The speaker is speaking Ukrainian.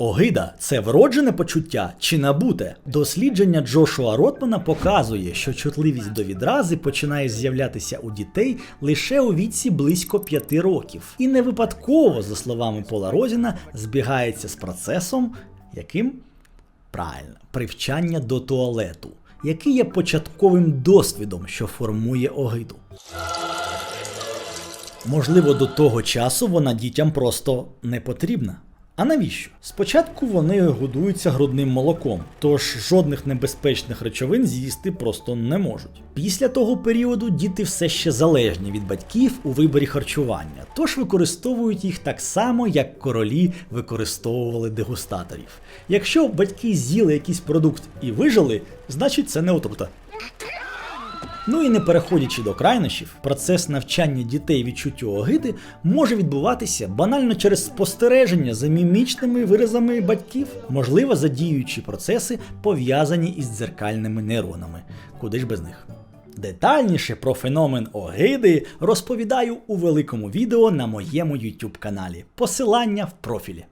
Огида це вроджене почуття чи набуте? Дослідження Джошуа Ротмана показує, що чутливість до відрази починає з'являтися у дітей лише у віці близько 5 років. І не випадково, за словами Пола Розіна, збігається з процесом, яким правильно привчання до туалету, який є початковим досвідом, що формує огиду. Можливо, до того часу вона дітям просто не потрібна. А навіщо? Спочатку вони годуються грудним молоком, тож жодних небезпечних речовин з'їсти просто не можуть. Після того періоду діти все ще залежні від батьків у виборі харчування, тож використовують їх так само, як королі використовували дегустаторів. Якщо батьки з'їли якийсь продукт і вижили, значить це не отрута. Ну і не переходячи до крайнощів, процес навчання дітей відчуттю огиди може відбуватися банально через спостереження за мімічними виразами батьків, можливо, задіюючи процеси, пов'язані із дзеркальними нейронами. Куди ж без них? Детальніше про феномен огиди розповідаю у великому відео на моєму YouTube каналі. Посилання в профілі.